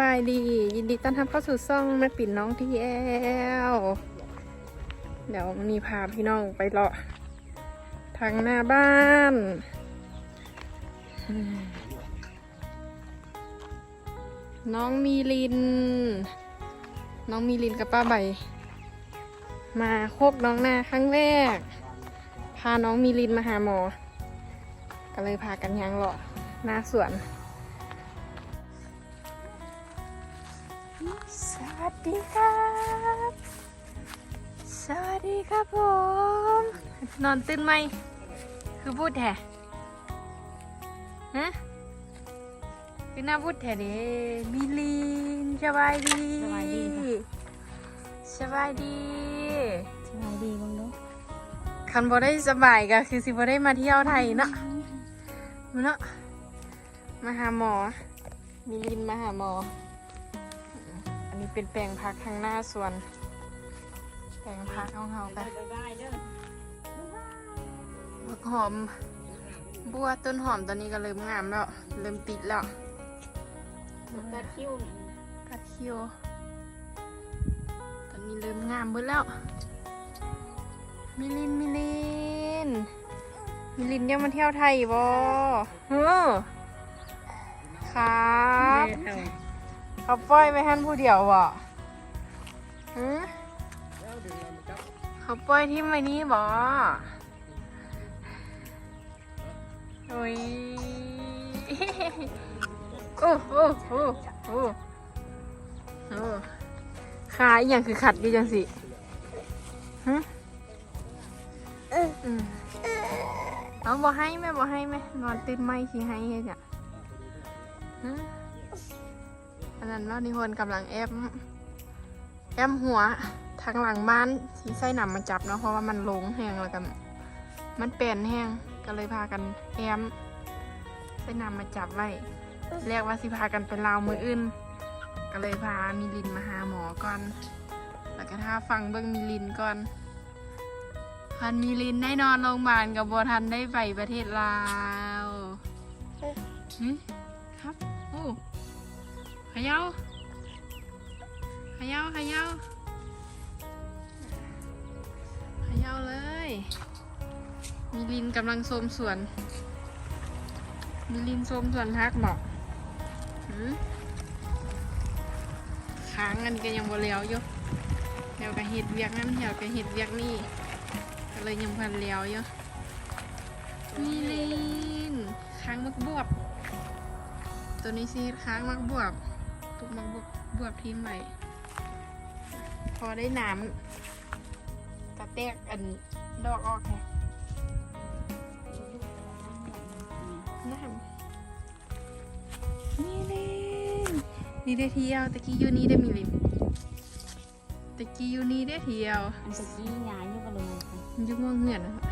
บายดี ยินดีต้อนรับเข้าสู่ซ่องแม่ปิ่นน้องทีแอลเดี๋ยววันนี้พาพี่น้องไปเลาะทางหน้าบ้านน้องมีลิน น้องมีลินกับป้าใบ มาโคกน้องนาครั้งแรก พาน้องมีลินมาหาหมอ ก็เลยพากันยังเลาะหน้าสวน สวัสดีครับ สวัสดีครับผม นอนตื่นไหม คือพูดแท้ฮะคือหน้าพูดแท้เด้มิลินสบายดีสบายดีค่ะสบายดีสบายดีบ้างเนาะคันบ่ได้สบายก็คือสิบ่ได้มาเที่ยวไทยเนาะมาเนาะมาหาหมอมิลินมาหาหมอ อันนี้เป็นแปลงพักทางหน้าสวน แปลงพักของเฮากันบักหอม บัวต้นหอมตอนนี้ก็เริ่มงามแล้ว เริ่มติดแล้วกัดคิ้วกัดคิวตอนนี้เริ่มงามเบิดแล้ว มิลิน มิลิน มิลินยังมาเที่ยวไทยบ่เฮ้อครับ เขาปล่อยไปหันผู้เดียวบ่หือเขาปล่อยที่ไม่นี่บ่โอ้ยโอ้โอ้โอ้โอ้โอ้ขาอย่างคือขัดดีจังสิฮะอืมเอาบ่ให้แม่บ่ให้แม่นอนตื่นไม่ขี้ให้เฮ็ดจ้ะฮะ อันนั้นเรานิพนธ์กำลังแอมแอมหัวทางหลังบ้านที่ใส่หนำมาจับเนาะเพราะว่ามันลงแห้งแล้วกันมันเปลี่ยนแห้งก็เลยพากันแอมใส่หนำมาจับไว้เรียกว่าสิพากันไปลาวมืออื่น ก็เลยพามิลินมาหาหมอก่อน แล้วก็ถ้าฟังเบิ้งมิลินก่อนพันมิลินได้นอนโรงพยาบาลกับบัวทันได้ไปประเทศลาวหึครับ โอ้เขย่าขย่าขย่าขย่าเลย มีลินกำลังโสมสวน มีลินโสมสวนฮักหมอกหืมค้างกันกันยังบ่เลี้ยวอยู่เดี๋ยวก็เห็ดเวียกนั่นเดี๋ยวก็เห็ดเวียกนี่ก็เลยยังพันเลี้ยวอยู่มีลินค้างมักบวบ ตัวนี้ซีค้างมักบวบ ตุกมักบวบบวบทีมใหม่ พอได้น้ำกระแตกอันดอกออกแค่น้ำมีลินนี่ได้เที่ยวตะกี้อยู่นี่ได้มีลินตะกี้อยู่นี่ได้เที่ยวอันตะกี้ยายอยู่กับลุงค่ะอยุ่งว่างเหือนนะคะ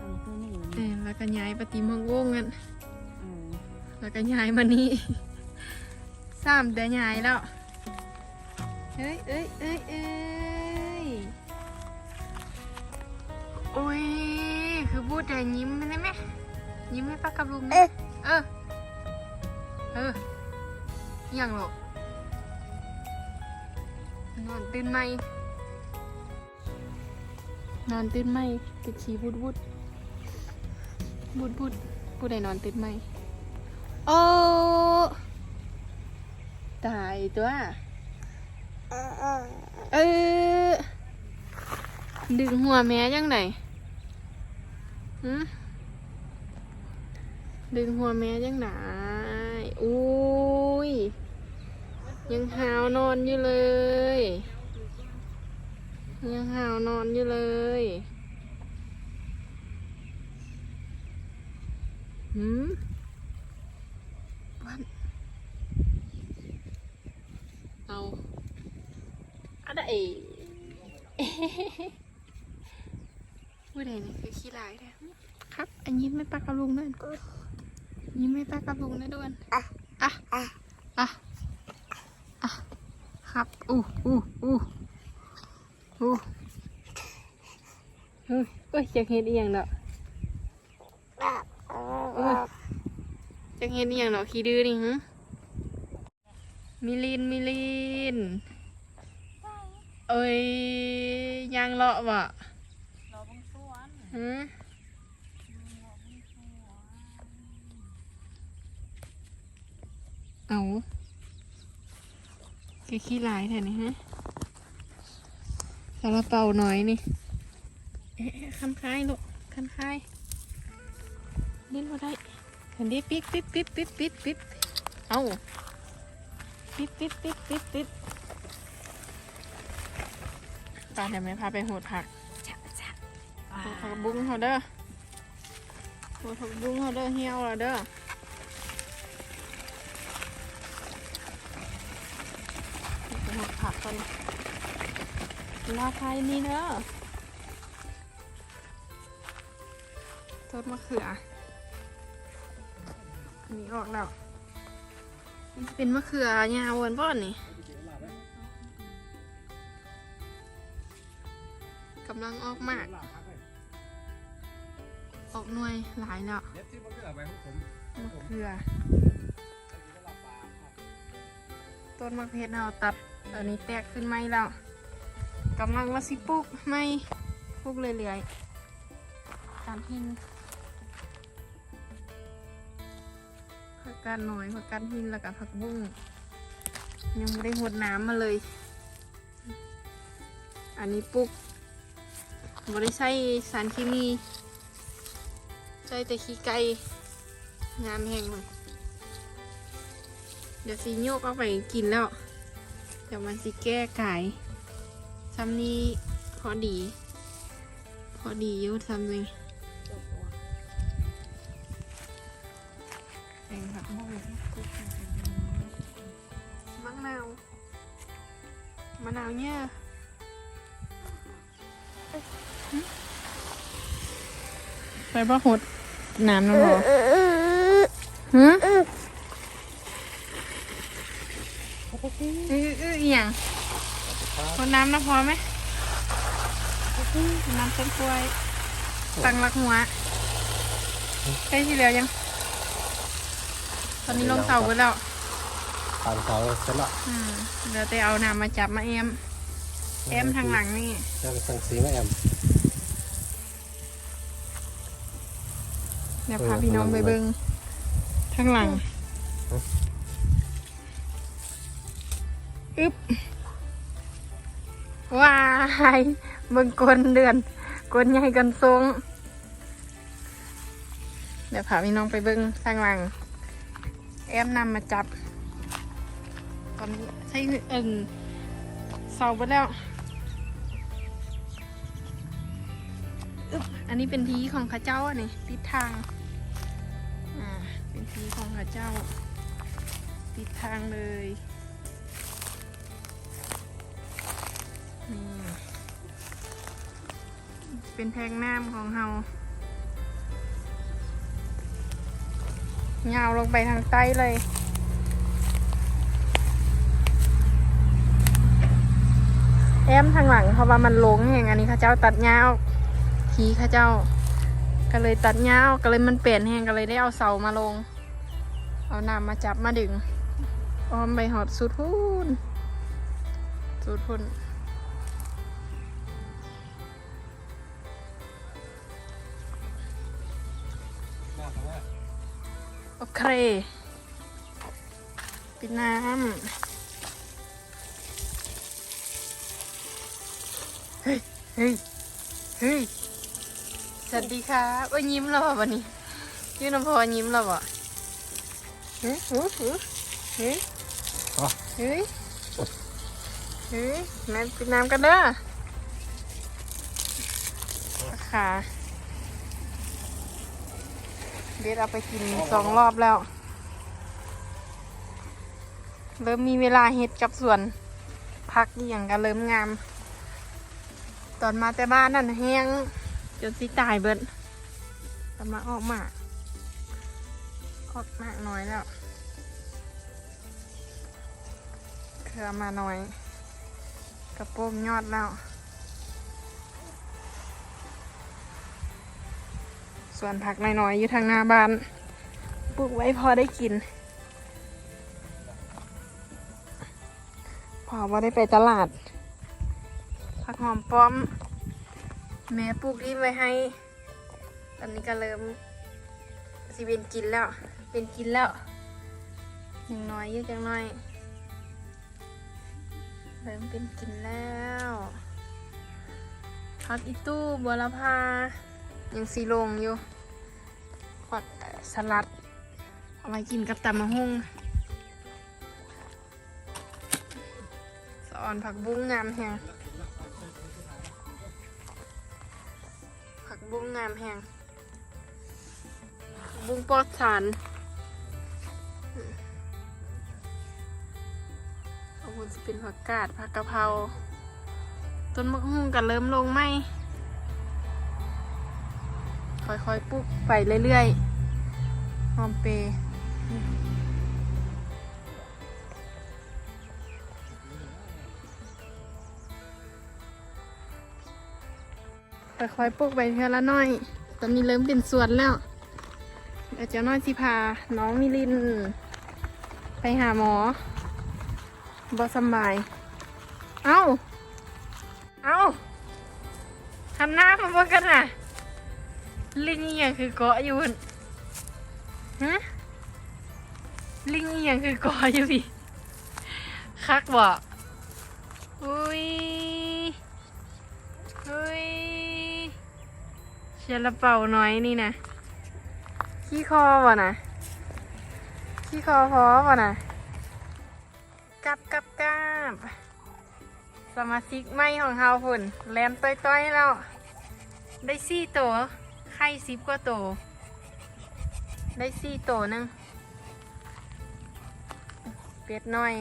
อันคือหนึ่งเออแล้วก็ย้ายปฏิมังวงกันอืมแล้วก็ย้ายมานี่ สามเดือนย้ายแล้วเอ้ยเอ้ยเอ้ยเอ้ยโอ้ยคือพูดแต่ยิ้มได้ไหมยิ้มให้ป้ากับลุงนะเออเอออหย่างหรอกนอนตื่นไหมนอนตื่นไหมติดชีบุดบุดบุดบุดผู้ใดนอนตื่นไหมโอ้ ตายตัว เออ ดึงหัวแม่ยังไงหืมดึงหัวแม่ยังไหนอุ้ย ยังหาวนอนอยู่เลย ยังหาวนอนอยู่เลยหืมวัน เอาอะไรพูดอะไรนี่คือขี้ลายแท้ครับ อันยิ้มไม่ปากกับลุงด้วยยิ้มไม่ปากกับลุงนะด้วยอะอะอะอะอะครับอู้อู้อู้อู้เฮ้ยเอ้ยจะเห็นอีหยังเนาะเอ้ยจะเห็นอีหยังเนาะขี้ดื้อนี่หึ มิลินมิลิน เอ้ยยางเลาะวะรอบางส่วนหืมเอาแกขี้ลายแท่นี่ฮะซาลาเปาหน่อยนี่เอ๊ะคันคายลูกคันคายเล่นมาได้คันดีปิ๊บปิ๊บปิ๊บปิ๊บปิ๊บปิ๊บเอา ปิ๊บปิ๊บปิ๊บปิ๊บปิ๊บตาเดี๋ยวแม่พาไปโหดผักจับจับโหดผักบุ้งเขาเด้อโหดผักบุ้งเขาเด้อเหี่ยวแล้วเด้อโหดผักกันลาไทยนี่เด้อต้นมะเขืออันนี้ออกแล้ว เป็นมะเขือยาวเวนป้อนนี่กำลังออกมาก ออกหน่วยหลายแล้วเด็ดที่มันาไปของผมะเขือต้นมะเพชรเราตัดอันนี้แตกขึ้นไหมแล้วกำลังว่าสิปลูกไม่ปลูกเรื่อยๆตามหิน ผักกาดหน่อยผักกาดหินแล้วก็ผักบุ้งยังไม่ได้หดน้ำมาเลย อันนี้ปลูกบริใช้สารเคมีใช้แต่ขี้ไก่งามแห้งเลยเดี๋ยวสีโยกเอาไปกินแล้ว เดี๋ยวมันสิแก้ไก่ซ้ำนี้พอดี พอดีอยุ่ซ้ำนี่ เองครับมะนาวมะนาวเนี่ยไปบ่หดน้ำนะพอฮะอื้ออื้ออย่างคนน้ำนะพอไหมน้ำเส้นกล้วยตังรักหัวใกล้ที่เหลือยัง ตอนนี้ลงเสาไปแล้วตามเสาเสร็จละอืมเดี๋ยวแต่เอาน้ำมาจับมาแอมแอมทางหลังนี่จะสั่งสีมาแอมเดี๋ยวพาพี่น้องไปเบิ้งทางหลังอึ๊บว้ายเบิ่งกลนเดือนกลนใหญ่กันทรงเดี๋ยวพาพี่น้องไปเบิ้งทางหลัง แอมนำมาจับ ตอนนี้ใช้เอิงเสาไปแล้ว อันนี้เป็นทีของข้าเจ้าอันนี้ติดทาง อ่า เป็นทีของข้าเจ้า ติดทางเลยนี่เป็นแทงน้ำของเฮา ยาวลงไปทางใต้เลย แอมทางหลังเพราะว่ามันลงอย่างอันนี้ข้าเจ้าตัดยาวทีข้าเจ้า ก็เลยตัดยาวก็เลยมันเปลี่ยนแหงก็เลยได้เอาเสามาลง เอาน้ำมาจับมาดึง อ้อมไปหอดสุดพุ่นสุดพุ่น เคปิดน้ำ เฮ้ย เฮ้ย เฮ้ย สวัสดีค่ะว่ายิ้มแล้วบ่วันนี้ยืนน้ำพอยิ้มแล้วบ่เฮ้ยเฮ้ยเฮ้ยอ๋อเฮ้ยเฮ้ยแม่ปิดน้ำกันเด้อค่ะ เบสเอาไปกินสองรอบแล้ว เริ่มมีเวลาเฮ็ดกับสวนพักอย่างกันเริ่มงาม ตอนมาแต่บ้านนั่นแห้งจนสิตายเบิดตอนมาออกมาออกมากน้อยแล้วเครือมาน้อย กระโปรงยอดแล้ว ส่วนผักน้อยๆอยู่ทางหน้าบ้านปลูกไว้พอได้กิน พอว่าได้ไปตลาด ผักหอมป้อม แม่ปลูกที่ไว้ให้ ตอนนี้ก็เริ่มสิเป็นกินแล้ว เป็นกินแล้วย่างน้อยเยอะจังน้อย เริ่มเป็นกินแล้วผักอีตู้บัวละพา ยังสีลงอยู่ผักสลัด เอาไว้กินกับตำมะฮุ่งสอนผักบุ้งงามแหงผักบุ้งงามแหงบุ้งปอดสารขอบคุณจะเป็นผักกาดผักกะเพราต้นมะฮุ่งก็เริ่มลงไหม ค่อยๆปลูกไปเรื่อยๆ หอมเปย์ค่อยๆปลูกไปเท่าละน้อย ตอนนี้เริ่มเป็นสวนแล้วเดี๋ยวเจ้าน้อยสิพา น้องมิลิน ไปหาหมอบอสบาย เอ้า เอ้าทำหน้ามาบอกกันน่ะ ลิงอหย่างคือเกาะอยู่ฮะลิงอหย่างคือเกาะอยู่พี่คักบ่อุ้ยเฮ้ยเชลเป่าน้อยนี่นะขี้คอวะนะขี้คอพอวะนะกับกับกับสมาชิกใหม่ของเฮาพุ่นแลนต้อยๆแล้ว ได้สี่ตัว ข่สิบกว่าตัวได้สี่ตัวหนึงเป็ดน้อย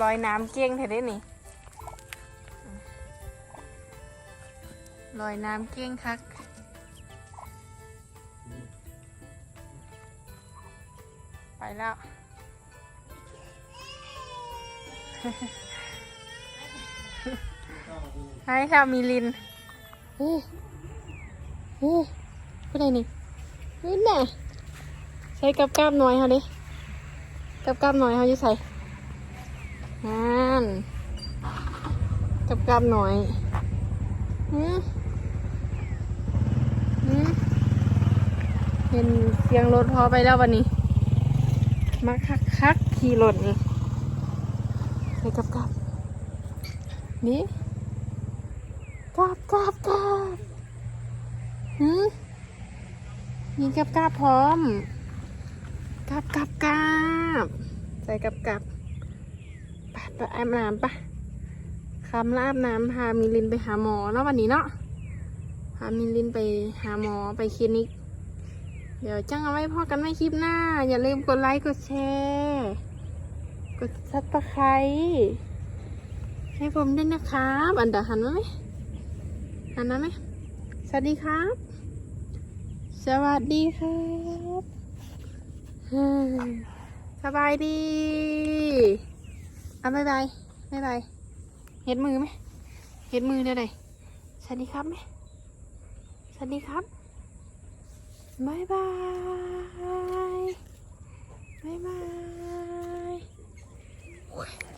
ลอยน้ำเก่งเถอะได้นี่ลอยน้ำเกี้ยงคักไปแล้ว ให้ค่ะมีลินเฮ้ ยเฮ้ยไปไหนนี่นี่น่ะใส่กับกาบหน่อยเขาดิกับกาบหน่อยเขาจะใส่นั่นกับกาบหน่อยหืมหืมเห็นเสียงรถพอไปแล้ววันนี้ มาคักคักขี่รถนี่ไปกับกับนี่กับกับกับหืม มีกับกับพร้อมกับกับกับใส่กับกับไปไปอาบน้ำปะคำลาบน้ำพามิลินไปหาหมอเนาะวันนี้เนาะพามิลินไปหาหมอไปคลินิก เดี๋ยวจังเอาไว้พอกันไม่คลิปหน้า อย่าลืมกดไลค์กดแชร์กดซับสไครให้ผมด้วยนะครับ อันเดยวหันมาไหมหันมาไหมสวัสดีครับ สวัสดีครับสบายดีอะบ๊ายบายบ๊ายบายเห็ดมือไหมเห็ดมือเดี๋ยวไหนสวัสดีครับไหมสวัสดีครับบายบายบายบาย